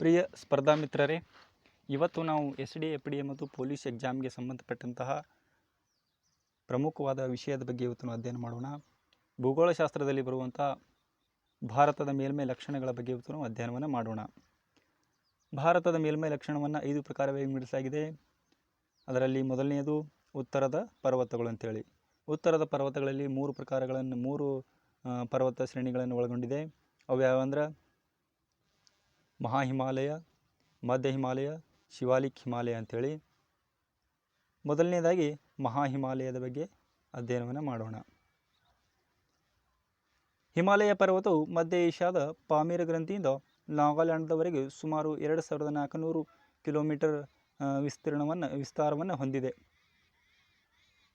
ಪ್ರಿಯ ಸ್ಪರ್ಧಾ ಮಿತ್ರರೇ, ಇವತ್ತು ನಾವು S D F D A ಮತ್ತು ಪೊಲೀಸ್ ಎಕ್ಸಾಮ್ಗೆ ಸಂಬಂಧಪಟ್ಟಂತಹ ಪ್ರಮುಖವಾದ ವಿಷಯದ ಬಗ್ಗೆ ಇವತ್ತು ನಾವು ಅಧ್ಯಯನ ಮಾಡೋಣ. ಭೂಗೋಳಶಾಸ್ತ್ರದಲ್ಲಿ ಬರುವಂಥ ಭಾರತದ ಮೇಲ್ಮೈ ಲಕ್ಷಣಗಳ ಬಗ್ಗೆ ಇವತ್ತು ನಾವು ಅಧ್ಯಯನವನ್ನು ಮಾಡೋಣ. ಭಾರತದ ಮೇಲ್ಮೈ ಲಕ್ಷಣವನ್ನು ಐದು ಪ್ರಕಾರವಾಗಿ ವಿಂಗಡಿಸಲಾಗಿದೆ ಅದರಲ್ಲಿ ಮೊದಲನೆಯದು ಉತ್ತರದ ಪರ್ವತಗಳು ಅಂತೇಳಿ. ಉತ್ತರದ ಪರ್ವತಗಳಲ್ಲಿ ಮೂರು ಪ್ರಕಾರಗಳನ್ನು, ಮೂರು ಪರ್ವತ ಶ್ರೇಣಿಗಳನ್ನು ಒಳಗೊಂಡಿದೆ. ಅವು ಯಾವಂದ್ರೆ ಮಹಾ ಹಿಮಾಲಯ ಮಧ್ಯ ಹಿಮಾಲಯ, ಶಿವಾಲಿಕ್ ಹಿಮಾಲಯ ಅಂಥೇಳಿ ಮೊದಲನೇದಾಗಿ ಮಹಾ ಹಿಮಾಲಯದ ಬಗ್ಗೆ ಅಧ್ಯಯನವನ್ನು ಮಾಡೋಣ. ಹಿಮಾಲಯ ಪರ್ವತವು ಮಧ್ಯ ಏಷ್ಯಾದ ಪಾಮೀರ ಗ್ರಂಥಿಯಿಂದ ನಾಗಾಲ್ಯಾಂಡ್ದವರೆಗೆ ಸುಮಾರು ಎರಡು ಸಾವಿರದ ನಾಲ್ಕುನೂರು ಕಿಲೋಮೀಟರ್ ವಿಸ್ತೀರ್ಣವನ್ನು, ವಿಸ್ತಾರವನ್ನು ಹೊಂದಿದೆ.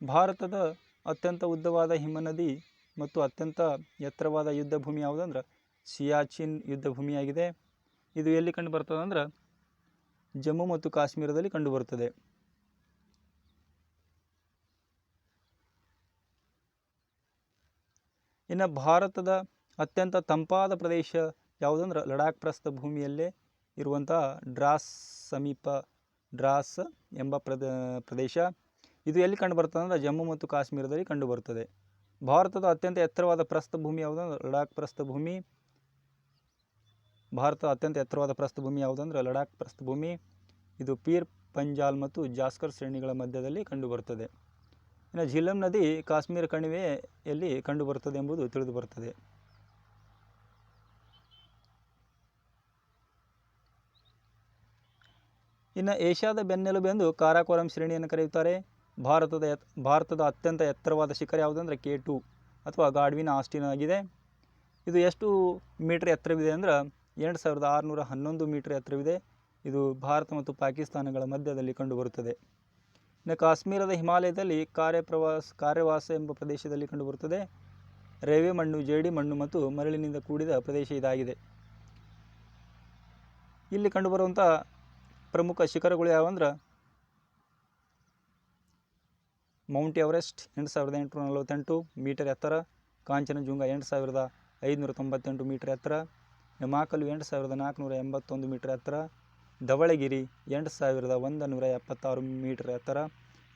ಭಾರತದ ಅತ್ಯಂತ ಉದ್ದವಾದ ಹಿಮನದಿ ಮತ್ತು ಅತ್ಯಂತ ಎತ್ತರವಾದ ಯುದ್ಧ ಭೂಮಿ ಯಾವುದಂದ್ರೆ ಸಿಯಾಚಿನ್ ಯುದ್ಧ ಭೂಮಿಯಾಗಿದೆ ಇದು ಎಲ್ಲಿ ಕಂಡು ಬರ್ತದೆ ಅಂದ್ರೆ ಜಮ್ಮು ಮತ್ತು ಕಾಶ್ಮೀರದಲ್ಲಿ ಕಂಡುಬರುತ್ತದೆ ಇನ್ನು ಭಾರತದ ಅತ್ಯಂತ ತಂಪಾದ ಪ್ರದೇಶ ಯಾವುದಂದ್ರೆ ಲಡಾಖ್ ಪ್ರಸ್ಥ ಭೂಮಿಯಲ್ಲೇ ಇರುವಂತಹ ಡ್ರಾಸ್ ಸಮೀಪ, ಡ್ರಾಸ್ ಎಂಬ ಪ್ರದ, ಪ್ರದೇಶ. ಇದು ಎಲ್ಲಿ ಕಂಡುಬರ್ತದೆ ಅಂದ್ರೆ ಜಮ್ಮು ಮತ್ತು ಕಾಶ್ಮೀರದಲ್ಲಿ ಕಂಡುಬರುತ್ತದೆ ಭಾರತದ ಅತ್ಯಂತ ಎತ್ತರವಾದ ಪ್ರಸ್ಥಭೂಮಿ ಯಾವುದಂದ್ರೆ ಲಡಾಖ್ ಪ್ರಸ್ಥಭೂಮಿ ಭಾರತದ ಅತ್ಯಂತ ಎತ್ತರವಾದ ಪ್ರಸ್ಥಭೂಮಿ ಯಾವುದಂದ್ರೆ ಲಡಾಖ್ ಪ್ರಸ್ಥಭೂಮಿ. ಇದು ಪೀರ್ ಪಂಜಾಲ್ ಮತ್ತು ಜಾಸ್ಕರ್ ಶ್ರೇಣಿಗಳ ಮಧ್ಯದಲ್ಲಿ ಕಂಡುಬರುತ್ತದೆ. ಇನ್ನು ಝೀಲಂ ನದಿ ಕಾಶ್ಮೀರ ಕಣಿವೆಯಲ್ಲಿ ಕಂಡುಬರುತ್ತದೆ ಎಂಬುದು ತಿಳಿದು ಬರುತ್ತದೆ ಇನ್ನು ಏಷ್ಯಾದ ಬೆನ್ನೆಲುಬು ಎಂದು ಕಾರಾಕೋರಂ ಶ್ರೇಣಿಯನ್ನು ಕರೆಯುತ್ತಾರೆ. ಭಾರತದ ಎತ್, ಭಾರತದ ಅತ್ಯಂತ ಎತ್ತರವಾದ ಶಿಖರ ಯಾವುದಂದ್ರೆ ಕೆ ಟು ಅಥವಾ ಗಾಡ್ವಿನ ಆಸ್ಟಿನ್ ಆಗಿದೆ. ಇದು ಎಷ್ಟು ಮೀಟರ್ ಎತ್ತರವಿದೆ ಅಂದ್ರೆ ಎಂಟು ಸಾವಿರದ ಆರುನೂರ ಹನ್ನೊಂದು ಮೀಟರ್ ಎತ್ತರವಿದೆ. ಇದು ಭಾರತ ಮತ್ತು ಪಾಕಿಸ್ತಾನಗಳ ಮಧ್ಯದಲ್ಲಿ ಕಂಡುಬರುತ್ತದೆ. ಇನ್ನು ಕಾಶ್ಮೀರದ ಹಿಮಾಲಯದಲ್ಲಿ ಕಾರ್ಯಪ್ರವಾಸ, ಕಾರ್ಯವಾಸ ಎಂಬ ಪ್ರದೇಶದಲ್ಲಿ ಕಂಡುಬರುತ್ತದೆ. ರೇವೆ ಮಣ್ಣು, ಜೇಡಿ ಮಣ್ಣು ಮತ್ತು ಮರಳಿನಿಂದ ಕೂಡಿದ ಪ್ರದೇಶ ಇದಾಗಿದೆ. ಇಲ್ಲಿ ಕಂಡುಬರುವಂಥ ಪ್ರಮುಖ ಶಿಖರಗಳು ಯಾವಂದ್ರೆ? ಮೌಂಟ್ ಎವರೆಸ್ಟ್ ಎಂಟು ಸಾವಿರದ ಎಂಟುನೂರ ನಲವತ್ತೆಂಟು ಮೀಟರ್ ಎತ್ತರ. ಕಾಂಚನಜುಂಗ ಎಂಟು ಸಾವಿರದ ಐದುನೂರ ತೊಂಬತ್ತೆಂಟು ಮೀಟರ್ ಎತ್ತರ. ಹಿಮಾಕಲು ಎಂಟು ಸಾವಿರದ ನಾಲ್ಕುನೂರ ಎಂಬತ್ತೊಂದು ಮೀಟರ್ ಎತ್ತರ, ಧವಳಗಿರಿ ಎಂಟು ಸಾವಿರದ ಒಂದು ನೂರ ಎಪ್ಪತ್ತಾರು ಮೀಟರ್ ಎತ್ತರ,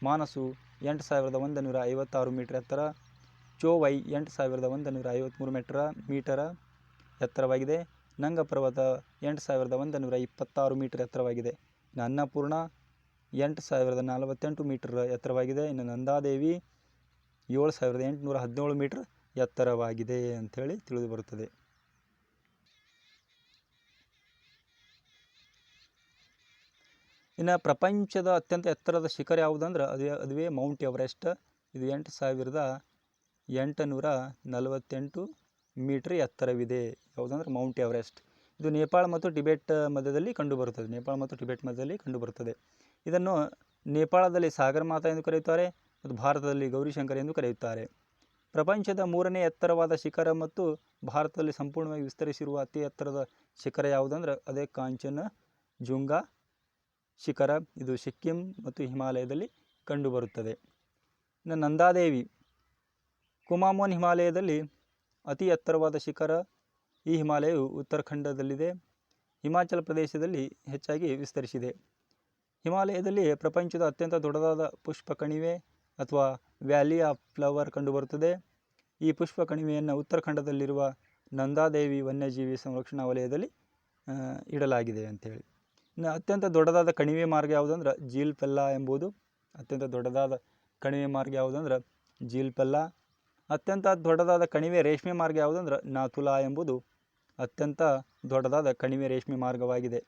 ಮಾನಸು ಎಂಟು ಸಾವಿರದ ಒಂದು ನೂರ ಐವತ್ತಾರು ಮೀಟರ್ ಎತ್ತರ, ಚೋವೈ ಎಂಟು ಸಾವಿರದ ಒಂದು ನೂರ ಐವತ್ತ್ಮೂರು ಮೀಟರ ಮೀಟರ ಎತ್ತರವಾಗಿದೆ. ನಂಗ ಪರ್ವತ ಎಂಟು ಸಾವಿರದ ಒಂದು ನೂರ ಇಪ್ಪತ್ತಾರು ಮೀಟರ್ ಎತ್ತರವಾಗಿದೆ. ಇನ್ನು ಅನ್ನಪೂರ್ಣ ಎಂಟು ಸಾವಿರದ ನಲವತ್ತೆಂಟು ಮೀಟರ್ ಎತ್ತರವಾಗಿದೆ. ಇನ್ನು ನಂದಾದೇವಿ ಏಳು ಸಾವಿರದ ಎಂಟುನೂರ ಹದಿನೇಳು ಮೀಟರ್ ಎತ್ತರವಾಗಿದೆ ಅಂಥೇಳಿ ತಿಳಿದು ಬರುತ್ತದೆ. ಇನ್ನು ಪ್ರಪಂಚದ ಅತ್ಯಂತ ಎತ್ತರದ ಶಿಖರ ಯಾವುದಂದ್ರೆ ಅದೇ, ಅದುವೇ ಮೌಂಟ್ ಎವರೆಸ್ಟ್. ಇದು ಎಂಟು ಸಾವಿರದ ಎಂಟುನೂರ ನಲವತ್ತೆಂಟು ಮೀಟ್ರ್ ಎತ್ತರವಿದೆ. ಯಾವುದಂದ್ರೆ ಮೌಂಟ್ ಎವರೆಸ್ಟ್. ಇದು ನೇಪಾಳ ಮತ್ತು ಟಿಬೆಟ್ ಮಧ್ಯದಲ್ಲಿ ಕಂಡುಬರುತ್ತದೆ. ನೇಪಾಳ ಮತ್ತು ಟಿಬೆಟ್ ಮಧ್ಯದಲ್ಲಿ ಕಂಡುಬರುತ್ತದೆ. ಇದನ್ನು ನೇಪಾಳದಲ್ಲಿ ಸಾಗರ ಮಾತಾ ಎಂದು ಕರೆಯುತ್ತಾರೆ ಮತ್ತು ಭಾರತದಲ್ಲಿ ಗೌರಿಶಂಕರ್ ಎಂದು ಕರೆಯುತ್ತಾರೆ. ಪ್ರಪಂಚದ ಮೂರನೇ ಎತ್ತರವಾದ ಶಿಖರ ಮತ್ತು ಭಾರತದಲ್ಲಿ ಸಂಪೂರ್ಣವಾಗಿ ವಿಸ್ತರಿಸಿರುವ ಅತಿ ಎತ್ತರದ ಶಿಖರ ಯಾವುದಂದ್ರೆ ಅದೇ ಕಾಂಚನ ಜುಂಗ ಶಿಖರ, ಇದು ಸಿಕ್ಕಿಂ ಮತ್ತು ಹಿಮಾಲಯದಲ್ಲಿ ಕಂಡುಬರುತ್ತದೆ. ಇನ್ನು ನಂದಾದೇವಿ, ಕುಮಾಮೋನ್ ಹಿಮಾಲಯದಲ್ಲಿ ಅತಿ ಎತ್ತರವಾದ ಶಿಖರ ಈ ಹಿಮಾಲಯವು ಉತ್ತರಾಖಂಡದಲ್ಲಿದೆ. ಹಿಮಾಚಲ ಪ್ರದೇಶದಲ್ಲಿ ಹೆಚ್ಚಾಗಿ ವಿಸ್ತರಿಸಿದೆ. ಹಿಮಾಲಯದಲ್ಲಿ ಪ್ರಪಂಚದ ಅತ್ಯಂತ ದೊಡ್ಡದಾದ ಪುಷ್ಪ ಕಣಿವೆ ಅಥವಾ ವ್ಯಾಲಿ ಆಫ್ ಫ್ಲವರ್ ಕಂಡುಬರುತ್ತದೆ. ಈ ಪುಷ್ಪ ಕಣಿವೆಯನ್ನು ಉತ್ತರಾಖಂಡದಲ್ಲಿರುವ ನಂದಾದೇವಿ ವನ್ಯಜೀವಿ ಸಂರಕ್ಷಣಾ ವಲಯದಲ್ಲಿ ಇಡಲಾಗಿದೆ ಅಂಥೇಳಿ ಅತ್ಯಂತ ದೊಡ್ಡದಾದ ಕಣಿವೆ ಮಾರ್ಗ ಯಾವುದಂದ್ರೆ ಜೀಲ್ ಪೆಲ್ಲಾ ಎಂಬುದು. ಅತ್ಯಂತ ದೊಡ್ಡದಾದ ಕಣಿವೆ ಮಾರ್ಗ ಯಾವುದಂದ್ರೆ ಜೀಲ್ ಪೆಲ್ಲ ಅತ್ಯಂತ ದೊಡ್ಡದಾದ ಕಣಿವೆ ರೇಷ್ಮೆ ಮಾರ್ಗ ಯಾವುದಂದ್ರೆ ನಾಥುಲಾ ಎಂಬುದು ಅತ್ಯಂತ ದೊಡ್ಡದಾದ ಕಣಿವೆ ರೇಷ್ಮೆ ಮಾರ್ಗವಾಗಿದೆ.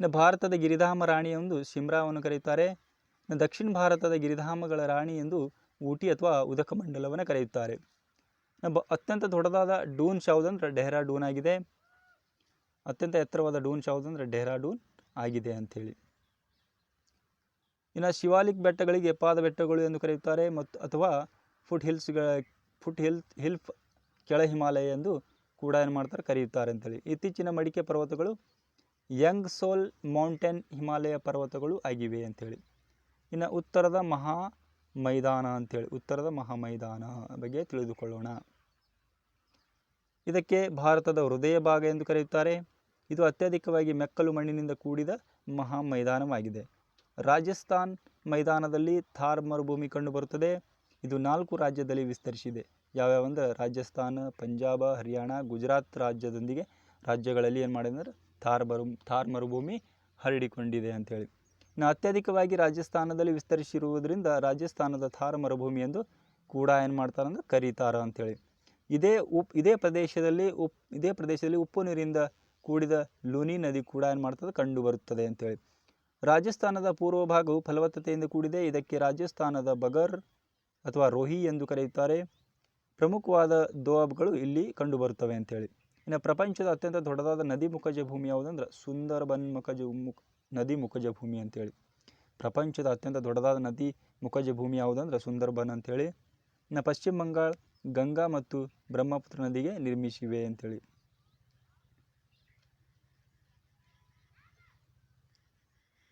ಇನ್ನು ಭಾರತದ ಗಿರಿಧಾಮ ರಾಣಿ ಎಂದು ಶಿಮ್ರಾವನ್ನು ಕರೆಯುತ್ತಾರೆ. ದಕ್ಷಿಣ ಭಾರತದ ಗಿರಿಧಾಮಗಳ ರಾಣಿ ಎಂದು ಊಟಿ ಅಥವಾ ಉದಕಮಂಡಲವನ್ನು ಕರೆಯುತ್ತಾರೆ. ಇನ್ನು ಬ ಅತ್ಯಂತ ದೊಡ್ಡದಾದ ಡೂನ್ಸ್ ಯಾವುದಂದ್ರೆ ಡೆಹ್ರಾಡೂನ್ ಆಗಿದೆ. ಅತ್ಯಂತ ಎತ್ತರವಾದ ಡೂನ್ಸ್ ಯಾವುದಂದ್ರೆ ಡೆಹ್ರಾಡೂನ್ ಆಗಿದೆ ಅಂಥೇಳಿ. ಇನ್ನು ಶಿವಾಲಿಕ್ ಬೆಟ್ಟಗಳಿಗೆ ಪಾದ ಬೆಟ್ಟಗಳು ಎಂದು ಕರೆಯುತ್ತಾರೆ ಮತ್ತು ಅಥವಾ ಫುಟ್ ಹಿಲ್ಸ್ಗಳ ಫುಟ್ ಹಿಲ್ ಹಿಲ್ ಕೆಳ ಹಿಮಾಲಯ ಎಂದು ಕೂಡ ಏನು ಮಾಡ್ತಾರೆ ಕರೆಯುತ್ತಾರೆ ಅಂತೇಳಿ ಇತ್ತೀಚಿನ ಮಡಿಕೆ ಪರ್ವತಗಳು ಯಂಗ್ ಸೋಲ್ ಮೌಂಟೇನ್ ಹಿಮಾಲಯ ಪರ್ವತಗಳು ಆಗಿವೆ ಅಂಥೇಳಿ. ಇನ್ನು ಉತ್ತರದ ಮಹಾ ಮೈದಾನ ಅಂತೇಳಿ, ಉತ್ತರದ ಮಹಾಮೈದಾನ ಬಗ್ಗೆ ತಿಳಿದುಕೊಳ್ಳೋಣ. ಇದಕ್ಕೆ ಭಾರತದ ಹೃದಯ ಭಾಗ ಎಂದು ಕರೆಯುತ್ತಾರೆ. ಇದು ಅತ್ಯಧಿಕವಾಗಿ ಮೆಕ್ಕಲು ಮಣ್ಣಿನಿಂದ ಕೂಡಿದ ಮಹಾ ಮೈದಾನವಾಗಿದೆ ರಾಜಸ್ಥಾನ್ ಮೈದಾನದಲ್ಲಿ ಥಾರ್ ಮರುಭೂಮಿ ಕಂಡುಬರುತ್ತದೆ ಇದು ನಾಲ್ಕು ರಾಜ್ಯದಲ್ಲಿ ವಿಸ್ತರಿಸಿದೆ. ಯಾವ್ಯಾವ ಅಂದ್ರೆ ರಾಜಸ್ಥಾನ, ಪಂಜಾಬ, ಹರಿಯಾಣ, ಗುಜರಾತ್ ರಾಜ್ಯದೊಂದಿಗೆ ರಾಜ್ಯಗಳಲ್ಲಿ ಏನು ಮಾಡಿದೆ ಥಾರ್ ಮರು, ಥಾರ್ ಮರುಭೂಮಿ ಹರಡಿಕೊಂಡಿದೆ ಅಂತೇಳಿ. ಇನ್ನು ಅತ್ಯಧಿಕವಾಗಿ ರಾಜಸ್ಥಾನದಲ್ಲಿ ವಿಸ್ತರಿಸಿರುವುದರಿಂದ ರಾಜಸ್ಥಾನದ ಥಾರ ಮರುಭೂಮಿ ಎಂದು ಕೂಡ ಏನು ಮಾಡ್ತಾರೆ ಅಂದ್ರೆ ಕರೀತಾರೆ ಅಂಥೇಳಿ ಇದೇ ಉಪ್, ಇದೇ ಪ್ರದೇಶದಲ್ಲಿ ಉಪ್, ಇದೇ ಪ್ರದೇಶದಲ್ಲಿ ಉಪ್ಪು ನೀರಿಂದ ಕೂಡಿದ ಲೂನಿ ನದಿ ಕೂಡ ಏನು ಮಾಡ್ತದೆ? ಕಂಡು ಬರುತ್ತದೆ ಅಂತೇಳಿ. ರಾಜಸ್ಥಾನದ ಪೂರ್ವ ಭಾಗವು ಫಲವತ್ತತೆಯಿಂದ ಕೂಡಿದೆ. ಇದಕ್ಕೆ ರಾಜಸ್ಥಾನದ ಬಗರ್ ಅಥವಾ ರೋಹಿ ಎಂದು ಕರೆಯುತ್ತಾರೆ. ಪ್ರಮುಖವಾದ ದೋಅಬ್ಗಳು ಇಲ್ಲಿ ಕಂಡುಬರುತ್ತವೆ ಅಂತೇಳಿ. ಇನ್ನು ಪ್ರಪಂಚದ ಅತ್ಯಂತ ದೊಡ್ಡದಾದ ನದಿ ಮುಖಜ ಭೂಮಿ ಯಾವುದಂದ್ರೆ ಸುಂದರ್ಬನ್ ಮುಖಜ ಮುಖ ನದಿ ಮುಖಜ ಭೂಮಿ ಅಂತೇಳಿ. ಪ್ರಪಂಚದ ಅತ್ಯಂತ ದೊಡ್ಡದಾದ ನದಿ ಮುಖಜ ಭೂಮಿ ಯಾವುದಂದ್ರೆ ಸುಂದರ್ಬನ್ ಅಂತೇಳಿ. ಇನ್ನು ಪಶ್ಚಿಮ ಬಂಗಾಳ, ಗಂಗಾ ಮತ್ತು ಬ್ರಹ್ಮಪುತ್ರ ನದಿಗೆ ನಿರ್ಮಿಸಿವೆ ಅಂತೇಳಿ.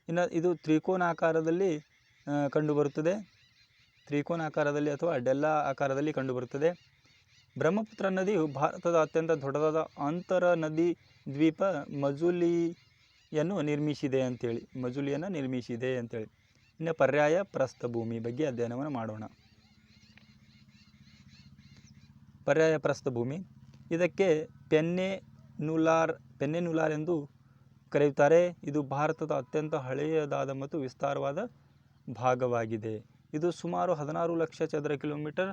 ಇನ್ನು ಇದು ತ್ರಿಕೋನ ಆಕಾರದಲ್ಲಿ ಕಂಡುಬರುತ್ತದೆ. ತ್ರಿಕೋನ ಆಕಾರದಲ್ಲಿ ಅಥವಾ ಡೆಲ್ಲಾ ಆಕಾರದಲ್ಲಿ ಕಂಡುಬರುತ್ತದೆ. ಬ್ರಹ್ಮಪುತ್ರ ನದಿಯು ಭಾರತದ ಅತ್ಯಂತ ದೊಡ್ಡದಾದ ಅಂತರ ನದಿ ದ್ವೀಪ ಮಜುಲಿಯನ್ನು ನಿರ್ಮಿಸಿದೆ ಅಂತೇಳಿ, ಮಜುಲಿಯನ್ನು ನಿರ್ಮಿಸಿದೆ ಅಂತೇಳಿ. ಇನ್ನು ಪರ್ಯಾಯ ಪ್ರಸ್ಥಭೂಮಿ ಬಗ್ಗೆ ಅಧ್ಯಯನವನ್ನು ಮಾಡೋಣ. ಪರ್ಯಾಯ ಪ್ರಸ್ಥಭೂಮಿ ಇದಕ್ಕೆ ಪೆನ್ನೆ ನುಲಾರ್ ಪೆನ್ನೆ ನುಲಾರ್ ಎಂದು ಕರೆಯುತ್ತಾರೆ. ಇದು ಭಾರತದ ಅತ್ಯಂತ ಹಳೆಯದಾದ ಮತ್ತು ವಿಸ್ತಾರವಾದ ಭಾಗವಾಗಿದೆ. ಇದು ಸುಮಾರು ಹದಿನಾರು ಲಕ್ಷ ಚದರ ಕಿಲೋಮೀಟರ್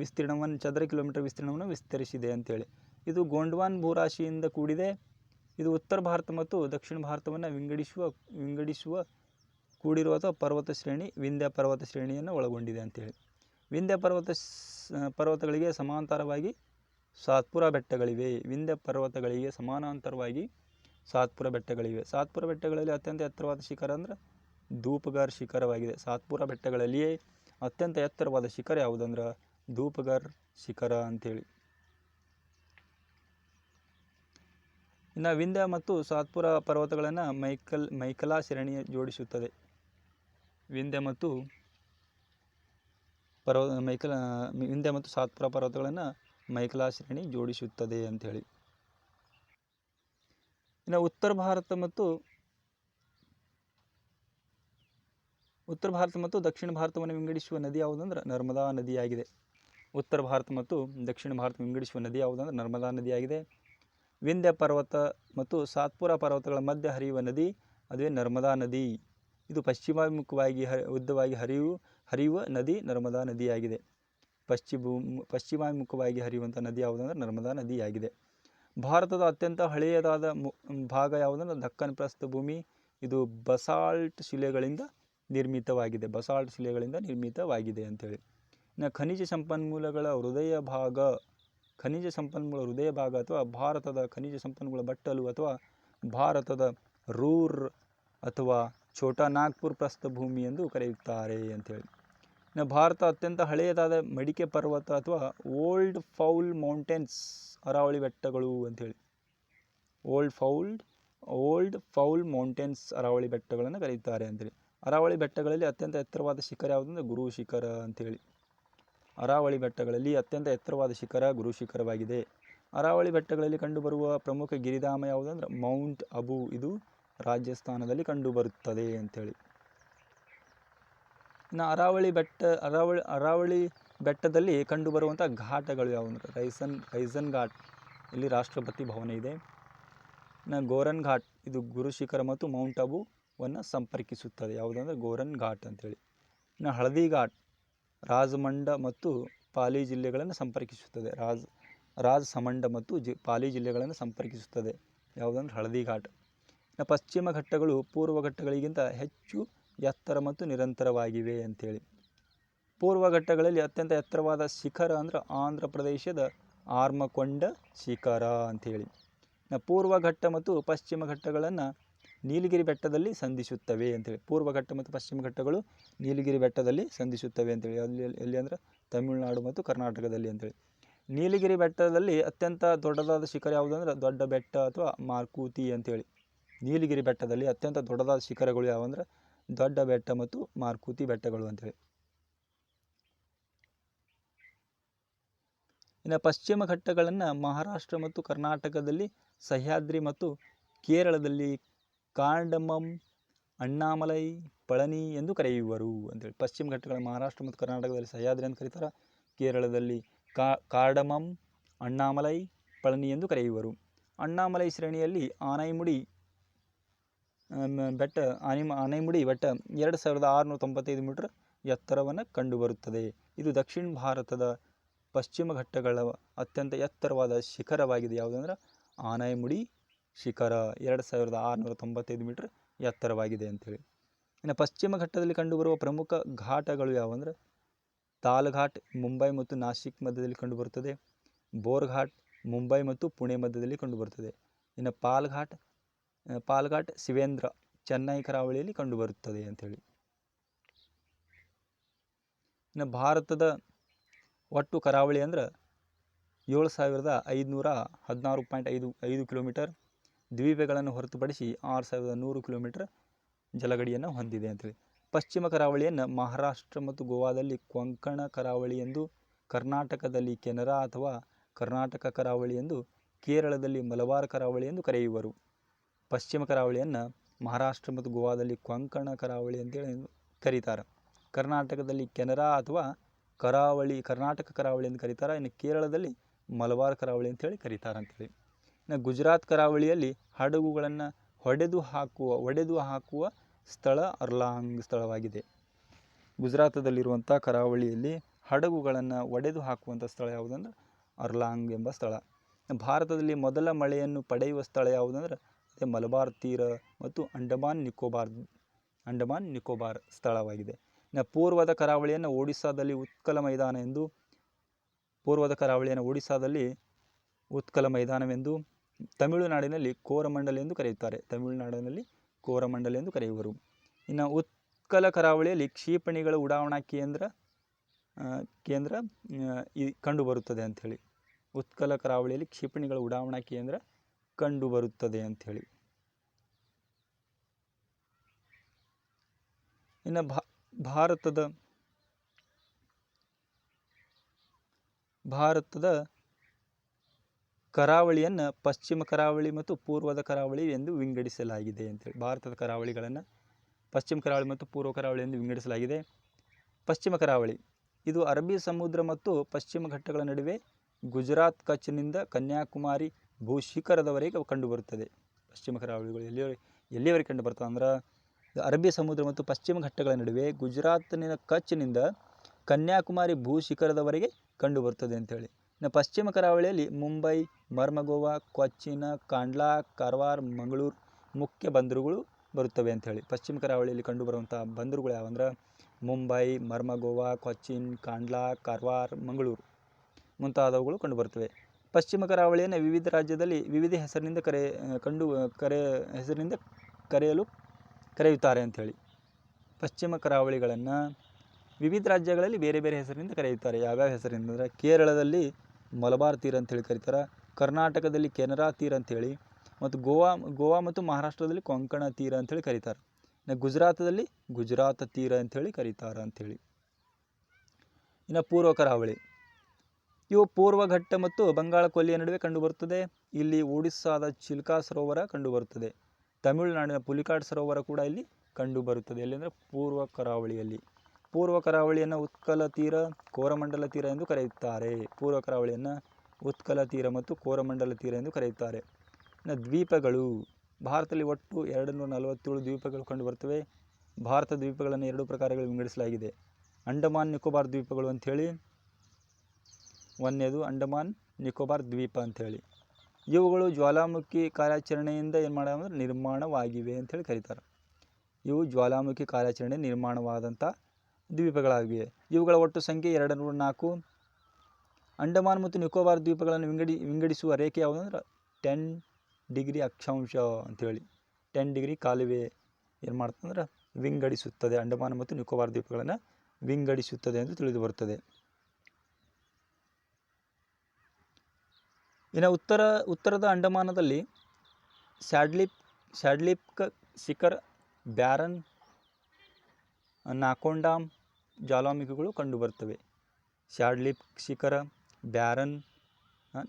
ವಿಸ್ತೀರ್ಣವನ್ನು, ಚದರ ಕಿಲೋಮೀಟರ್ ವಿಸ್ತೀರ್ಣವನ್ನು ವಿಸ್ತರಿಸಿದೆ ಅಂತೇಳಿ. ಇದು ಗೋಂಡ್ವಾನ್ ಭೂರಾಶಿಯಿಂದ ಕೂಡಿದೆ. ಇದು ಉತ್ತರ ಭಾರತ ಮತ್ತು ದಕ್ಷಿಣ ಭಾರತವನ್ನು ವಿಂಗಡಿಸುವ ವಿಂಗಡಿಸುವ ಕೂಡಿರುವ ಅಥವಾ ಪರ್ವತ ಶ್ರೇಣಿ, ವಿಂಧ್ಯ ಪರ್ವತ ಶ್ರೇಣಿಯನ್ನು ಒಳಗೊಂಡಿದೆ ಅಂತೇಳಿ. ವಿಂಧ್ಯ ಪರ್ವತ ಪರ್ವತಗಳಿಗೆ ಸಮಾಂತರವಾಗಿ ಸಾತ್ಪುರ ಬೆಟ್ಟಗಳಿವೆ. ವಿಂಧ್ಯ ಪರ್ವತಗಳಿಗೆ ಸಮಾನಾಂತರವಾಗಿ ಸಾತ್ಪುರ ಬೆಟ್ಟಗಳಿವೆ. ಸಾತ್ಪುರ ಬೆಟ್ಟಗಳಲ್ಲಿ ಅತ್ಯಂತ ಎತ್ತರವಾದ ಶಿಖರ ಅಂದ್ರೆ ಧೂಪಗಾರ್ ಶಿಖರವಾಗಿದೆ. ಸಾತ್ಪುರ ಬೆಟ್ಟಗಳಲ್ಲಿಯೇ ಅತ್ಯಂತ ಎತ್ತರವಾದ ಶಿಖರ ಯಾವುದಂದ್ರೆ ಧೂಪಗಾರ್ ಶಿಖರ ಅಂತೇಳಿ. ಇನ್ನು ವಿಂಧ್ಯ ಮತ್ತು ಸಾತ್ಪುರ ಪರ್ವತಗಳನ್ನು ಮೈಕಲ್ ಮೈಕಲಾ ಶ್ರೇಣಿ ಜೋಡಿಸುತ್ತದೆ. ವಿಂಧ್ಯ ಮತ್ತು ಪರ್ವ, ಮೈಕಲ, ವಿಂಧ್ಯ ಮತ್ತು ಸಾತ್ಪುರ ಪರ್ವತಗಳನ್ನು ಮೈಕಲಾ ಶ್ರೇಣಿ ಜೋಡಿಸುತ್ತದೆ ಅಂಥೇಳಿ. ಇನ್ನು ಉತ್ತರ ಭಾರತ ಮತ್ತು ಉತ್ತರ ಭಾರತ ಮತ್ತು ದಕ್ಷಿಣ ಭಾರತವನ್ನು ವಿಂಗಡಿಸುವ ನದಿ ಯಾವುದಂದ್ರೆ ನರ್ಮದಾ ನದಿಯಾಗಿದೆ. ಉತ್ತರ ಭಾರತ ಮತ್ತು ದಕ್ಷಿಣ ಭಾರತ ವಿಂಗಡಿಸುವ ನದಿ ಯಾವುದಂದ್ರೆ ನರ್ಮದಾ ನದಿಯಾಗಿದೆ. ವಿಂಧ್ಯ ಪರ್ವತ ಮತ್ತು ಸಾತ್ಪುರ ಪರ್ವತಗಳ ಮಧ್ಯೆ ಹರಿಯುವ ನದಿ, ಅದುವೇ ನರ್ಮದಾ ನದಿ. ಇದು ಪಶ್ಚಿಮಾಭಿಮುಖವಾಗಿ ಹ ಉದ್ದವಾಗಿ ಹರಿಯು, ಹರಿಯುವ ನದಿ ನರ್ಮದಾ ನದಿಯಾಗಿದೆ. ಪಶ್ಚಿಮ ಪಶ್ಚಿಮಾಭಿಮುಖವಾಗಿ ಹರಿಯುವಂಥ ನದಿ ಯಾವುದಂದ್ರೆ ನರ್ಮದಾ ನದಿಯಾಗಿದೆ. ಭಾರತದ ಅತ್ಯಂತ ಹಳೆಯದಾದ ಭಾಗ ಯಾವುದಂದ್ರೆ ದಕ್ಕನ್ ಪ್ರಸ್ಥಭೂಮಿ ಇದು ಬಸಾಲ್ಟ್ ಶಿಲೆಗಳಿಂದ ನಿರ್ಮಿತವಾಗಿದೆ. ಬಸಾಲ್ಟ್ ಶಿಲೆಗಳಿಂದ ನಿರ್ಮಿತವಾಗಿದೆ ಅಂತೇಳಿ. ಇನ್ನು ಖನಿಜ ಸಂಪನ್ಮೂಲಗಳ ಹೃದಯ ಭಾಗ. ಖನಿಜ ಸಂಪನ್ಮೂಲ ಹೃದಯ ಭಾಗ ಅಥವಾ ಭಾರತದ ಖನಿಜ ಸಂಪನ್ಮೂಲ ಬಟ್ಟಲು ಅಥವಾ ಭಾರತದ ರೂರ್ ಅಥವಾ ಛೋಟಾ ನಾಗ್ಪುರ್ ಪ್ರಸ್ಥಭೂಮಿ ಎಂದು ಕರೆಯುತ್ತಾರೆ ಅಂತೇಳಿ ಇನ್ನು ಭಾರತ ಅತ್ಯಂತ ಹಳೆಯದಾದ ಮಡಿಕೆ ಪರ್ವತ ಅಥವಾ ಓಲ್ಡ್ ಫೌಲ್ ಮೌಂಟೇನ್ಸ್ ಅರಾವಳಿ ಬೆಟ್ಟಗಳು ಅಂಥೇಳಿ. Old fold old foul mountains Aravalli ಬೆಟ್ಟಗಳನ್ನು ಕರೆಯುತ್ತಾರೆ ಅಂತೇಳಿ ಅರಾವಳಿ ಬೆಟ್ಟಗಳಲ್ಲಿ ಅತ್ಯಂತ ಎತ್ತರವಾದ ಶಿಖರ ಯಾವುದಂದ್ರೆ ಗುರು ಶಿಖರ ಅಂತೇಳಿ ಅರಾವಳಿ ಬೆಟ್ಟಗಳಲ್ಲಿ ಅತ್ಯಂತ ಎತ್ತರವಾದ ಶಿಖರ ಗುರು ಶಿಖರವಾಗಿದೆ. ಅರಾವಳಿ ಬೆಟ್ಟಗಳಲ್ಲಿ ಕಂಡುಬರುವ ಪ್ರಮುಖ ಗಿರಿಧಾಮ ಯಾವುದಂದ್ರೆ ಮೌಂಟ್ ಅಬು. ಇದು ರಾಜಸ್ಥಾನದಲ್ಲಿ ಕಂಡುಬರುತ್ತದೆ ಅಂಥೇಳಿ ಇನ್ನು ಅರಾವಳಿ ಬೆಟ್ಟ, ಅರಾವಳಿ ಅರಾವಳಿ ಬೆಟ್ಟದಲ್ಲಿ ಕಂಡುಬರುವಂಥ ಘಾಟಗಳು ಯಾವುದಂದ್ರೆ ರೈಸನ್ ರೈಸನ್ ಘಾಟ್ ಇಲ್ಲಿ ರಾಷ್ಟ್ರಪತಿ ಭವನ ಇದೆ. ಇನ್ನು ಗೋರನ್ ಘಾಟ್, ಇದು ಗುರು ಶಿಖರ ಮತ್ತು ಮೌಂಟ್ ಅಬುವನ್ನು ಸಂಪರ್ಕಿಸುತ್ತದೆ. ಯಾವುದಂದ್ರೆ ಗೋರನ್ ಘಾಟ್ ಅಂಥೇಳಿ ಇನ್ನು ಹಳದಿ ಘಾಟ್ ರಾಜಮಂಡ ಮತ್ತು ಪಾಲಿ ಜಿಲ್ಲೆಗಳನ್ನು ಸಂಪರ್ಕಿಸುತ್ತದೆ. ರಾಜ್ ರಾಜ್ ಸಮಂಡ ಮತ್ತು ಜಿ, ಪಾಲಿ ಜಿಲ್ಲೆಗಳನ್ನು ಸಂಪರ್ಕಿಸುತ್ತದೆ. ಯಾವುದಂದ್ರೆ ಹಳದಿ ಘಾಟ್. ಇನ್ನು ಪಶ್ಚಿಮ ಘಟ್ಟಗಳು ಪೂರ್ವ ಘಟ್ಟಗಳಿಗಿಂತ ಹೆಚ್ಚು ಎತ್ತರ ಮತ್ತು ನಿರಂತರವಾಗಿವೆ ಅಂಥೇಳಿ. ಪೂರ್ವ ಘಟ್ಟಗಳಲ್ಲಿ ಅತ್ಯಂತ ಎತ್ತರವಾದ ಶಿಖರ ಅಂದ್ರೆ ಆಂಧ್ರ ಪ್ರದೇಶದ ಆರ್ಮಕೊಂಡ ಶಿಖರ ಅಂಥೇಳಿ. ಇನ್ನು ಪೂರ್ವ ಘಟ್ಟ ಮತ್ತು ಪಶ್ಚಿಮ ಘಟ್ಟಗಳನ್ನು ನೀಲಗಿರಿ ಬೆಟ್ಟದಲ್ಲಿ ಸಂಧಿಸುತ್ತವೆ ಅಂತೇಳಿ. ಪೂರ್ವ ಘಟ್ಟ ಮತ್ತು ಪಶ್ಚಿಮ ಘಟ್ಟಗಳು ನೀಲಗಿರಿ ಬೆಟ್ಟದಲ್ಲಿ ಸಂಧಿಸುತ್ತವೆ ಅಂತೇಳಿ. ಅಲ್ಲಿ ಎಲ್ಲಿ ಅಂದರೆ ತಮಿಳುನಾಡು ಮತ್ತು ಕರ್ನಾಟಕದಲ್ಲಿ ಅಂತೇಳಿ. ನೀಲಗಿರಿ ಬೆಟ್ಟದಲ್ಲಿ ಅತ್ಯಂತ ದೊಡ್ಡದಾದ ಶಿಖರ ಯಾವುದಂದ್ರೆ ದೊಡ್ಡ ಬೆಟ್ಟ ಅಥವಾ ಮಾರ್ಕೂತಿ ಅಂತೇಳಿ. ನೀಲಗಿರಿ ಬೆಟ್ಟದಲ್ಲಿ ಅತ್ಯಂತ ದೊಡ್ಡದಾದ ಶಿಖರಗಳು ಯಾವಂದ್ರೆ ದೊಡ್ಡ ಬೆಟ್ಟ ಮತ್ತು ಮಾರ್ಕೂತಿ ಬೆಟ್ಟಗಳು ಅಂತೇಳಿ. ಇನ್ನು ಪಶ್ಚಿಮ ಘಟ್ಟಗಳನ್ನು ಮಹಾರಾಷ್ಟ್ರ ಮತ್ತು ಕರ್ನಾಟಕದಲ್ಲಿ ಸಹ್ಯಾದ್ರಿ ಮತ್ತು ಕೇರಳದಲ್ಲಿ ಕಾರ್ಡಮಮ್ ಅಣ್ಣಾಮಲೈ, ಪಳನಿ ಎಂದು ಕರೆಯುವರು ಅಂತೇಳಿ ಪಶ್ಚಿಮ ಘಟ್ಟಗಳ ಮಹಾರಾಷ್ಟ್ರ ಮತ್ತು ಕರ್ನಾಟಕದಲ್ಲಿ ಸಹ್ಯಾದ್ರಿ ಅಂತ ಕರೀತಾರೆ. ಕೇರಳದಲ್ಲಿ ಕಾರ್ಡಮಮ್ ಅಣ್ಣಾಮಲೈ, ಪಳನಿ ಎಂದು ಕರೆಯುವರು. ಅಣ್ಣಾಮಲೈ ಶ್ರೇಣಿಯಲ್ಲಿ ಆನೈಮುಡಿ ಬೆಟ್ಟ, ಆನಿಮ, ಆನೈಮುಡಿ ಬೆಟ್ಟ ಎರಡು ಸಾವಿರದ ಆರುನೂರ ತೊಂಬತ್ತೈದು ಮೀಟರ್ ಎತ್ತರವನ್ನು ಕಂಡುಬರುತ್ತದೆ. ಇದು ದಕ್ಷಿಣ ಭಾರತದ ಪಶ್ಚಿಮ ಘಟ್ಟಗಳ ಅತ್ಯಂತ ಎತ್ತರವಾದ ಶಿಖರವಾಗಿದೆ. ಯಾವುದಂದ್ರೆ ಆನೈಮುಡಿ ಶಿಖರ ಎರಡು ಸಾವಿರದ ಆರುನೂರ ತೊಂಬತ್ತೈದು ಮೀಟರ್ ಎತ್ತರವಾಗಿದೆ ಅಂತೇಳಿ ಇನ್ನು ಪಶ್ಚಿಮ ಘಟ್ಟದಲ್ಲಿ ಕಂಡುಬರುವ ಪ್ರಮುಖ ಘಾಟಗಳು ಯಾವಂದರೆ ತಾಲ್ ಘಾಟ್ ಮುಂಬೈ ಮತ್ತು ನಾಸಿಕ್ ಮಧ್ಯದಲ್ಲಿ ಕಂಡುಬರುತ್ತದೆ ಬೋರ್ ಘಾಟ್ ಮುಂಬೈ ಮತ್ತು ಪುಣೆ ಮಧ್ಯದಲ್ಲಿ ಕಂಡುಬರುತ್ತದೆ. ಇನ್ನು ಪಾಲ್ಘಾಟ್ ಘಾಟ್ ಆ, ಪಾಲ್ ಘಾಟ್ ಶಿವೇಂದ್ರ ಚೆನ್ನೈ ಕರಾವಳಿಯಲ್ಲಿ ಕಂಡುಬರುತ್ತದೆ ಅಂಥೇಳಿ. ಇನ್ನು ಭಾರತದ ಒಟ್ಟು ಕರಾವಳಿ ಅಂದ್ರೆ ಏಳು ಸಾವಿರದ ಐದುನೂರ ಹದಿನಾರು ಪಾಯಿಂಟ್ ಐದು ಐದು ಕಿಲೋಮೀಟರ್ ದ್ವೀಪಗಳನ್ನು ಹೊರತುಪಡಿಸಿ ಆರು ಸಾವಿರದ ನೂರು ಕಿಲೋಮೀಟರ್ ಜಲಗಡಿಯನ್ನು ಹೊಂದಿದೆ ಅಂತೇಳಿ. ಪಶ್ಚಿಮ ಕರಾವಳಿಯನ್ನು ಮಹಾರಾಷ್ಟ್ರ ಮತ್ತು ಗೋವಾದಲ್ಲಿ ಕೊಂಕಣ ಕರಾವಳಿ ಎಂದು, ಕರ್ನಾಟಕದಲ್ಲಿ ಕೆನರಾ ಅಥವಾ ಕರ್ನಾಟಕ ಕರಾವಳಿ ಎಂದು, ಕೇರಳದಲ್ಲಿ ಮಲಬಾರ್ ಕರಾವಳಿ ಎಂದು ಕರೆಯುವರು. ಪಶ್ಚಿಮ ಕರಾವಳಿಯನ್ನು ಮಹಾರಾಷ್ಟ್ರ ಮತ್ತು ಗೋವಾದಲ್ಲಿ ಕೊಂಕಣ ಕರಾವಳಿ ಅಂತೇಳಿ ಕರೀತಾರೆ. ಕರ್ನಾಟಕದಲ್ಲಿ ಕೆನರಾ ಅಥವಾ ಕರಾವಳಿ, ಕರ್ನಾಟಕ ಕರಾವಳಿ ಎಂದು ಕರೀತಾರೆ. ಇನ್ನು ಕೇರಳದಲ್ಲಿ ಮಲಬಾರ್ ಕರಾವಳಿ ಅಂತೇಳಿ ಕರೀತಾರೆ ಇನ್ನು ಗುಜರಾತ್ ಕರಾವಳಿಯಲ್ಲಿ ಹಡಗುಗಳನ್ನು ಹೊಡೆದು ಹಾಕುವ, ಒಡೆದು ಹಾಕುವ ಸ್ಥಳ ಅರ್ಲಾಂಗ್ ಸ್ಥಳವಾಗಿದೆ. ಗುಜರಾತದಲ್ಲಿರುವಂಥ ಕರಾವಳಿಯಲ್ಲಿ ಹಡಗುಗಳನ್ನು ಒಡೆದು ಹಾಕುವಂಥ ಸ್ಥಳ ಯಾವುದಂದ್ರೆ ಅರ್ಲಾಂಗ್ ಎಂಬ ಸ್ಥಳ. ಭಾರತದಲ್ಲಿ ಮೊದಲ ಮಳೆಯನ್ನು ಪಡೆಯುವ ಸ್ಥಳ ಯಾವುದಂದ್ರೆ ಅದೇ ಮಲಬಾರ್ ತೀರ ಮತ್ತು ಅಂಡಮಾನ್ ನಿಕೋಬಾರ್ ಅಂಡಮಾನ್ ನಿಕೋಬಾರ್ ಸ್ಥಳವಾಗಿದೆ. ಇನ್ನು ಪೂರ್ವದ ಕರಾವಳಿಯನ್ನು ಒಡಿಸ್ಸಾದಲ್ಲಿ ಉತ್ಕಲ ಮೈದಾನ ಎಂದು, ಪೂರ್ವದ ಕರಾವಳಿಯನ್ನು ಒಡಿಸ್ಸಾದಲ್ಲಿ ಉತ್ಕಲ ಮೈದಾನವೆಂದು ತಮಿಳುನಾಡಿನಲ್ಲಿ ಕೋರಮಂಡಲಿ ಎಂದು ಕರೆಯುತ್ತಾರೆ. ತಮಿಳುನಾಡಿನಲ್ಲಿ ಕೋರಮಂಡಲಿ ಎಂದು ಕರೆಯುವರು. ಇನ್ನು ಉತ್ಕಲ ಕರಾವಳಿಯಲ್ಲಿ ಕ್ಷಿಪಣಿಗಳ ಉಡಾವಣಾ ಕೇಂದ್ರ ಕೇಂದ್ರ ಈ ಕಂಡುಬರುತ್ತದೆ ಅಂಥೇಳಿ. ಉತ್ಕಲ ಕರಾವಳಿಯಲ್ಲಿ ಕ್ಷಿಪಣಿಗಳ ಉಡಾವಣಾ ಕೇಂದ್ರ ಕಂಡುಬರುತ್ತದೆ ಅಂಥೇಳಿ. ಇನ್ನು ಭಾರತದ ಭಾರತದ ಕರಾವಳಿಯನ್ನು ಪಶ್ಚಿಮ ಕರಾವಳಿ ಮತ್ತು ಪೂರ್ವದ ಕರಾವಳಿ ಎಂದು ವಿಂಗಡಿಸಲಾಗಿದೆ ಅಂತೇಳಿ ಭಾರತದ ಕರಾವಳಿಗಳನ್ನು ಪಶ್ಚಿಮ ಕರಾವಳಿ ಮತ್ತು ಪೂರ್ವ ಕರಾವಳಿ ಎಂದು ವಿಂಗಡಿಸಲಾಗಿದೆ. ಪಶ್ಚಿಮ ಕರಾವಳಿ, ಇದು ಅರಬ್ಬಿ ಸಮುದ್ರ ಮತ್ತು ಪಶ್ಚಿಮ ಘಟ್ಟಗಳ ನಡುವೆ ಗುಜರಾತ್ ಕಚ್ನಿಂದ ಕನ್ಯಾಕುಮಾರಿ ಭೂಶಿಖರದವರೆಗೆ ಕಂಡುಬರುತ್ತದೆ. ಪಶ್ಚಿಮ ಕರಾವಳಿಗಳು ಎಲ್ಲಿವರೆಗೆ ಕಂಡು ಕಂಡುಬರ್ತದೆ ಅಂದ್ರೆ ಅರಬ್ಬಿ ಸಮುದ್ರ ಮತ್ತು ಪಶ್ಚಿಮ ಘಟ್ಟಗಳ ನಡುವೆ ಗುಜರಾತ್ನಿನ ಕಚ್ನಿಂದ ಕನ್ಯಾಕುಮಾರಿ ಭೂಶಿಖರದವರೆಗೆ ಕಂಡುಬರುತ್ತದೆ ಅಂತೇಳಿ ಇನ್ನು ಪಶ್ಚಿಮ ಕರಾವಳಿಯಲ್ಲಿ ಮುಂಬೈ ಮರ್ಮಗೋವಾ ಕೊಚ್ಚಿನ, ಕಾಂಡ್ಲಾ, ಕಾರವಾರ, ಮಂಗಳೂರು ಮುಖ್ಯ ಬಂದರುಗಳು ಬರುತ್ತವೆ ಅಂಥೇಳಿ ಪಶ್ಚಿಮ ಕರಾವಳಿಯಲ್ಲಿ ಕಂಡುಬರುವಂಥ ಬಂದರುಗಳು ಯಾವಂದ್ರೆ ಮುಂಬೈ ಮರ್ಮಗೋವಾ ಕೊಚ್ಚಿನ್, ಕಾಂಡ್ಲಾ, ಕಾರವಾರ, ಮಂಗಳೂರು ಮುಂತಾದವುಗಳು ಕಂಡುಬರುತ್ತವೆ. ಪಶ್ಚಿಮ ಕರಾವಳಿಯನ್ನು ವಿವಿಧ ರಾಜ್ಯದಲ್ಲಿ ವಿವಿಧ ಹೆಸರಿನಿಂದ ಕರೆ, ಕಂಡು, ಕರೆ, ಹೆಸರಿನಿಂದ ಕರೆಯಲು ಕರೆಯುತ್ತಾರೆ ಅಂಥೇಳಿ ಪಶ್ಚಿಮ ಕರಾವಳಿಗಳನ್ನು ವಿವಿಧ ರಾಜ್ಯಗಳಲ್ಲಿ ಬೇರೆ ಬೇರೆ ಹೆಸರಿನಿಂದ ಕರೆಯುತ್ತಾರೆ. ಯಾವ್ಯಾವ ಹೆಸರಿನಿಂದ ಅಂದರೆ ಕೇರಳದಲ್ಲಿ ಮಲಬಾರ್ ತೀರ ಅಂತೇಳಿ ಕರೀತಾರೆ. ಕರ್ನಾಟಕದಲ್ಲಿ ಕೆನರಾ ತೀರ ಅಂತೇಳಿ ಮತ್ತು ಗೋವಾ ಗೋವಾ ಮತ್ತು ಮಹಾರಾಷ್ಟ್ರದಲ್ಲಿ ಕೊಂಕಣ ತೀರ ಅಂಥೇಳಿ ಕರೀತಾರೆ. ಇನ್ನು ಗುಜರಾತದಲ್ಲಿ ಗುಜರಾತ್ ತೀರ ಅಂತೇಳಿ ಕರೀತಾರೆ ಅಂಥೇಳಿ ಇನ್ನು ಪೂರ್ವ ಕರಾವಳಿ. ಇವು ಪೂರ್ವ ಘಟ್ಟ ಮತ್ತು ಬಂಗಾಳ ಕೊಲ್ಲಿಯ ನಡುವೆ ಕಂಡುಬರುತ್ತದೆ. ಇಲ್ಲಿ ಒಡಿಸ್ಸಾದ ಚಿಲ್ಕಾ ಸರೋವರ ಕಂಡುಬರುತ್ತದೆ. ತಮಿಳುನಾಡಿನ ಪುಲಿಕಾಟ್ ಸರೋವರ ಕೂಡ ಇಲ್ಲಿ ಕಂಡುಬರುತ್ತದೆ. ಎಲ್ಲಿಂದರೆ ಪೂರ್ವ ಕರಾವಳಿಯಲ್ಲಿ. ಪೂರ್ವ ಕರಾವಳಿಯನ್ನು ಉತ್ಕಲ ತೀರ, ಕೋರಮಂಡಲ ತೀರ ಎಂದು ಕರೆಯುತ್ತಾರೆ. ಪೂರ್ವ ಕರಾವಳಿಯನ್ನು ಉತ್ಕಲ ತೀರ ಮತ್ತು ಕೋರಮಂಡಲ ತೀರ ಎಂದು ಕರೆಯುತ್ತಾರೆ. ಇನ್ನು ದ್ವೀಪಗಳು, ಭಾರತದಲ್ಲಿ ಒಟ್ಟು ಎರಡು ನೂರ ನಲವತ್ತೇಳು ದ್ವೀಪಗಳು ಕಂಡುಬರ್ತವೆ ಭಾರತ ದ್ವೀಪಗಳನ್ನು ಎರಡು ಪ್ರಕಾರಗಳು ವಿಂಗಡಿಸಲಾಗಿದೆ. ಅಂಡಮಾನ್ ನಿಕೋಬಾರ್ ದ್ವೀಪಗಳು ಅಂಥೇಳಿ, ಒಂದನೇದು ಅಂಡಮಾನ್ ನಿಕೋಬಾರ್ ದ್ವೀಪ ಅಂಥೇಳಿ. ಇವುಗಳು ಜ್ವಾಲಾಮುಖಿ ಕಾರ್ಯಾಚರಣೆಯಿಂದ ಏನು ಮಾಡ್ಯಾವ ಅಂದ್ರೆ ನಿರ್ಮಾಣವಾಗಿವೆ ಅಂಥೇಳಿ ಕರೀತಾರೆ. ಇವು ಜ್ವಾಲಾಮುಖಿ ಕಾರ್ಯಾಚರಣೆ ನಿರ್ಮಾಣವಾದಂಥ ದ್ವೀಪಗಳಾಗಿವೆ. ಇವುಗಳ ಒಟ್ಟು ಸಂಖ್ಯೆ ಎರಡು ನೂರ ನಾಲ್ಕು ಅಂಡಮಾನ್ ಮತ್ತು ನಿಕೋಬಾರ್ ದ್ವೀಪಗಳನ್ನು ವಿಂಗಡಿ, ವಿಂಗಡಿಸುವ ರೇಖೆ ಯಾವುದು ಅಂದ್ರೆ ಟೆನ್ ಡಿಗ್ರಿ ಅಕ್ಷಾಂಶ ಅಂಥೇಳಿ ಟೆನ್ ಡಿಗ್ರಿ ಕಾಲುವೆ ಏನು ಮಾಡ್ತಂದ್ರೆ ವಿಂಗಡಿಸುತ್ತದೆ. ಅಂಡಮಾನ್ ಮತ್ತು ನಿಕೋಬಾರ್ ದ್ವೀಪಗಳನ್ನು ವಿಂಗಡಿಸುತ್ತದೆ ಎಂದು ತಿಳಿದು ಬರುತ್ತದೆ. ಇನ್ನು ಉತ್ತರ, ಉತ್ತರದ ಅಂಡಮಾನದಲ್ಲಿ ಸ್ಯಾಡ್ಲಿಪ್, ಸ್ಯಾಡ್ಲಿಪ್ಕ ಶಿಖರ್ ಬ್ಯಾರನ್, ನಾಕೋಂಡಾಮ್ ಜ್ವಾಲಾಮುಖಿಗಳು ಕಂಡುಬರುತ್ತವೆ. ಸ್ಯಾಡ್ಲಿಪ್ ಶಿಖರ, ಬ್ಯಾರನ್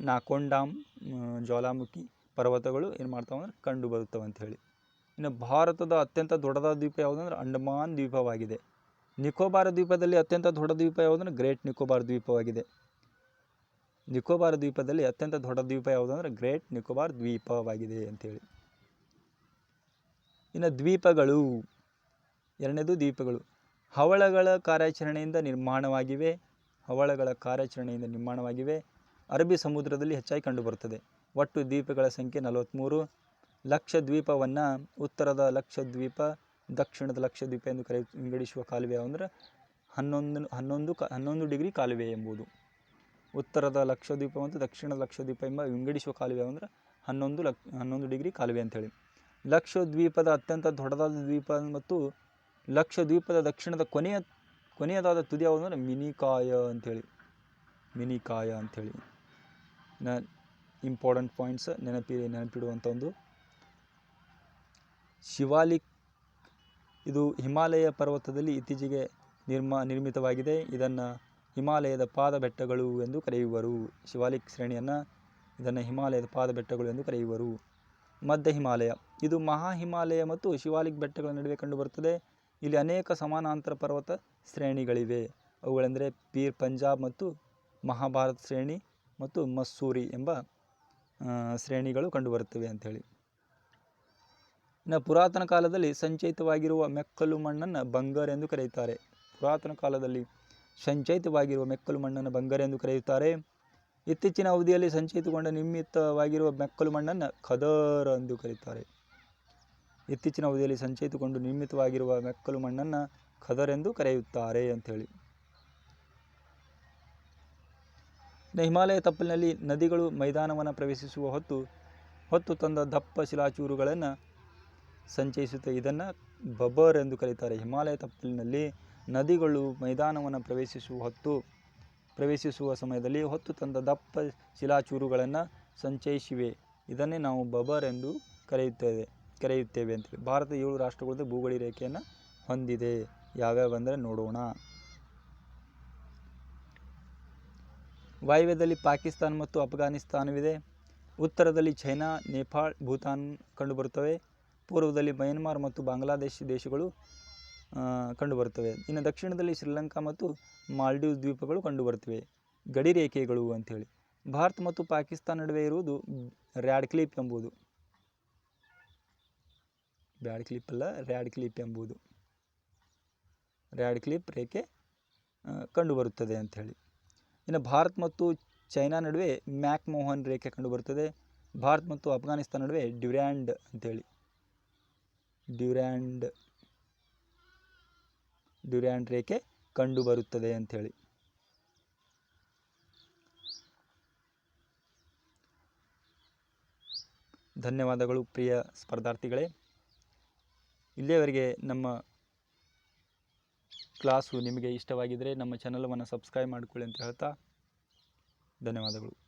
ನಾಕೊಂಡಾಮ್ ಜ್ವಾಲಾಮುಖಿ ಪರ್ವತಗಳು ಏನು ಮಾಡ್ತಾವೆ ಅಂದ್ರೆ ಕಂಡು ಬರುತ್ತವೆ ಅಂಥೇಳಿ ಇನ್ನು ಭಾರತದ ಅತ್ಯಂತ ದೊಡ್ಡದಾದ ದ್ವೀಪ ಯಾವುದಂದ್ರೆ ಅಂಡಮಾನ್ ದ್ವೀಪವಾಗಿದೆ. ನಿಕೋಬಾರ್ ದ್ವೀಪದಲ್ಲಿ ಅತ್ಯಂತ ದೊಡ್ಡ ದ್ವೀಪ ಯಾವುದಂದ್ರೆ ಗ್ರೇಟ್ ನಿಕೋಬಾರ್ ದ್ವೀಪವಾಗಿದೆ. ನಿಕೋಬಾರ್ ದ್ವೀಪದಲ್ಲಿ ಅತ್ಯಂತ ದೊಡ್ಡ ದ್ವೀಪ ಯಾವುದಂದ್ರೆ ಗ್ರೇಟ್ ನಿಕೋಬಾರ್ ದ್ವೀಪವಾಗಿದೆ ಅಂಥೇಳಿ ಇನ್ನು ದ್ವೀಪಗಳು, ಎರಡನೇದು ದ್ವೀಪಗಳು. ಹವಳಗಳ ಕಾರ್ಯಾಚರಣೆಯಿಂದ ನಿರ್ಮಾಣವಾಗಿವೆ. ಹವಳಗಳ ಕಾರ್ಯಾಚರಣೆಯಿಂದ ನಿರ್ಮಾಣವಾಗಿವೆ. ಅರಬ್ಬಿ ಸಮುದ್ರದಲ್ಲಿ ಹೆಚ್ಚಾಗಿ ಕಂಡುಬರುತ್ತದೆ. ಒಟ್ಟು ದ್ವೀಪಗಳ ಸಂಖ್ಯೆ ನಲವತ್ತ್ಮೂರು ಲಕ್ಷ ದ್ವೀಪವನ್ನು ಉತ್ತರದ ಲಕ್ಷ ದ್ವೀಪ, ದಕ್ಷಿಣದ ಲಕ್ಷ ದ್ವೀಪ ಎಂದು ಕರೆ ವಿಂಗಡಿಸುವ ಕಾಲುವೆ ಅಂದರೆ ಹನ್ನೊಂದು ಹನ್ನೊಂದು ಕ, ಹನ್ನೊಂದು ಡಿಗ್ರಿ ಕಾಲುವೆ ಎಂಬುದು. ಉತ್ತರದ ಲಕ್ಷದ್ವೀಪ ಮತ್ತು ದಕ್ಷಿಣದ ಲಕ್ಷದ್ವೀಪ ಎಂಬ ವಿಂಗಡಿಸುವ ಕಾಲುವೆ ಅಂದರೆ ಹನ್ನೊಂದು ಲಕ್, ಹನ್ನೊಂದು ಡಿಗ್ರಿ ಕಾಲುವೆ ಅಂತೇಳಿ ಲಕ್ಷದ್ವೀಪದ ಅತ್ಯಂತ ದೊಡ್ಡದಾದ ದ್ವೀಪ ಮತ್ತು ಲಕ್ಷದ್ವೀಪದ ದಕ್ಷಿಣದ ಕೊನೆಯ, ಕೊನೆಯದಾದ ತುದಿ ಯಾವುದು ಅಂದರೆ ಮಿನಿಕಾಯ ಅಂಥೇಳಿ. ಮಿನಿಕಾಯ ಅಂಥೇಳಿ. ನ ಇಂಪಾರ್ಟೆಂಟ್ ಪಾಯಿಂಟ್ಸ್ ನೆನಪಿ ನೆನಪಿಡುವಂಥ ಒಂದು. ಶಿವಾಲಿಕ್, ಇದು ಹಿಮಾಲಯ ಪರ್ವತದಲ್ಲಿ ಇತ್ತೀಚೆಗೆ ನಿರ್ಮಾ, ನಿರ್ಮಿತವಾಗಿದೆ. ಇದನ್ನು ಹಿಮಾಲಯದ ಪಾದ ಬೆಟ್ಟಗಳು ಎಂದು ಕರೆಯುವರು. ಶಿವಾಲಿಕ್ ಶ್ರೇಣಿಯನ್ನು ಇದನ್ನು ಹಿಮಾಲಯದ ಪಾದ ಬೆಟ್ಟಗಳು ಎಂದು ಕರೆಯುವರು. ಮಧ್ಯ ಹಿಮಾಲಯ ಇದು ಮಹಾ ಹಿಮಾಲಯ ಮತ್ತು ಶಿವಾಲಿಕ್ ಬೆಟ್ಟಗಳ ನಡುವೆ ಕಂಡುಬರುತ್ತದೆ ಇಲ್ಲಿ ಅನೇಕ ಸಮಾನಾಂತರ ಪರ್ವತ ಶ್ರೇಣಿಗಳಿವೆ. ಅವುಗಳೆಂದರೆ ಪೀರ್ ಪಂಜಾಬ್ ಮತ್ತು ಮಹಾಭಾರತ ಶ್ರೇಣಿ ಮತ್ತು ಮಸ್ಸೂರಿ ಎಂಬ ಶ್ರೇಣಿಗಳು ಕಂಡುಬರುತ್ತವೆ ಅಂಥೇಳಿ. ಇನ್ನು ಪುರಾತನ ಕಾಲದಲ್ಲಿ ಸಂಚಯಿತವಾಗಿರುವ ಮೆಕ್ಕಲು ಮಣ್ಣನ್ನು ಬಂಗಾರ ಎಂದು ಕರೆಯುತ್ತಾರೆ. ಪುರಾತನ ಕಾಲದಲ್ಲಿ ಸಂಚಯಿತವಾಗಿರುವ ಮೆಕ್ಕಲು ಮಣ್ಣನ್ನು ಬಂಗಾರ ಎಂದು ಕರೆಯುತ್ತಾರೆ. ಇತ್ತೀಚಿನ ಅವಧಿಯಲ್ಲಿ ಸಂಚಯಿತಗೊಂಡ ನಿಮಿತ್ತವಾಗಿರುವ ಮೆಕ್ಕಲು ಮಣ್ಣನ್ನು ಖದರ್ ಎಂದು ಕರೆಯುತ್ತಾರೆ. ಇತ್ತೀಚಿನ ಅವಧಿಯಲ್ಲಿ ಸಂಚಯಿತುಕೊಂಡು ನಿರ್ಮಿತವಾಗಿರುವ ಮೆಕ್ಕಲು ಮಣ್ಣನ್ನು ಖದರ್ ಎಂದು ಕರೆಯುತ್ತಾರೆ ಅಂಥೇಳಿ. ಹಿಮಾಲಯ ತಪ್ಪಲಿನಲ್ಲಿ ನದಿಗಳು ಮೈದಾನವನ್ನು ಪ್ರವೇಶಿಸುವ ಹೊತ್ತು ಹೊತ್ತು ತಂದ ದಪ್ಪ ಶಿಲಾಚೂರುಗಳನ್ನು ಸಂಚಯಿಸುತ್ತೆ. ಇದನ್ನು ಬಬರ್ ಎಂದು ಕರೀತಾರೆ. ಹಿಮಾಲಯ ತಪ್ಪಲಿನಲ್ಲಿ ನದಿಗಳು ಮೈದಾನವನ್ನು ಪ್ರವೇಶಿಸುವ ಹೊತ್ತು, ಪ್ರವೇಶಿಸುವ ಸಮಯದಲ್ಲಿ ಹೊತ್ತು ತಂದ ದಪ್ಪ ಶಿಲಾಚೂರುಗಳನ್ನು ಸಂಚಯಿಸಿವೆ. ಇದನ್ನೇ ನಾವು ಬಬರ್ ಎಂದು ಕರೆಯುತ್ತೇವೆ. ಕರೆಯುತ್ತೇವೆ ಅಂತೇಳಿ ಭಾರತ ಏಳು ರಾಷ್ಟ್ರಗಳದ್ದು ಭೂಗಡಿ ರೇಖೆಯನ್ನು ಹೊಂದಿದೆ. ಯಾವ್ಯಾವ ಅಂದರೆ ನೋಡೋಣ. ವಾಯುವ್ಯದಲ್ಲಿ ಪಾಕಿಸ್ತಾನ ಮತ್ತು ಅಫ್ಘಾನಿಸ್ತಾನವಿದೆ. ಉತ್ತರದಲ್ಲಿ ಚೈನಾ, ನೇಪಾಳ್, ಭೂತಾನ್ ಕಂಡುಬರುತ್ತವೆ. ಪೂರ್ವದಲ್ಲಿ ಮಯನ್ಮಾರ್ ಮತ್ತು ಬಾಂಗ್ಲಾದೇಶ ದೇಶಗಳು ಕಂಡುಬರುತ್ತವೆ. ಇನ್ನು ದಕ್ಷಿಣದಲ್ಲಿ ಶ್ರೀಲಂಕಾ ಮತ್ತು ಮಾಲ್ಡೀವ್ ದ್ವೀಪಗಳು ಕಂಡುಬರುತ್ತವೆ. ಗಡಿ ರೇಖೆಗಳು ಅಂಥೇಳಿ ಭಾರತ ಮತ್ತು ಪಾಕಿಸ್ತಾನ ನಡುವೆ ಇರುವುದು ರ್ಯಾಡ್ ಕ್ಲಿಪ್ ಎಂಬುದು. ಬ್ಯಾಡ್ ಕ್ಲಿಪ್ ಅಲ್ಲ ರ್ಯಾಡ್ ಕ್ಲಿಪ್ ಎಂಬುದು. ರ್ಯಾಡ್ ಕ್ಲಿಪ್ ರೇಖೆ ಕಂಡುಬರುತ್ತದೆ ಅಂಥೇಳಿ ಇನ್ನು ಭಾರತ ಮತ್ತು ಚೈನಾ ನಡುವೆ ಮ್ಯಾಕ್ ಮೋಹನ್ ರೇಖೆ ಕಂಡುಬರುತ್ತದೆ. ಭಾರತ ಮತ್ತು ಅಫ್ಘಾನಿಸ್ತಾನ ನಡುವೆ ಡ್ಯುರ್ಯಾಂಡ್ ಅಂತೇಳಿ ಡ್ಯುರ್ಯಾಂಡ್ ಡ್ಯುರ್ಯಾಂಡ್ ರೇಖೆ ಕಂಡುಬರುತ್ತದೆ ಅಂಥೇಳಿ ಧನ್ಯವಾದಗಳು ಪ್ರಿಯ ಸ್ಪರ್ಧಾರ್ಥಿಗಳೇ. ಇಲ್ಲಿಯವರೆಗೆ ನಮ್ಮ ಕ್ಲಾಸು ನಿಮಗೆ ಇಷ್ಟವಾಗಿದ್ದರೆ ನಮ್ಮ ಚಾನಲನ್ನು ಸಬ್ಸ್ಕ್ರೈಬ್ ಮಾಡಿಕೊಳ್ಳಿ ಅಂತ ಹೇಳ್ತಾ ಧನ್ಯವಾದಗಳು.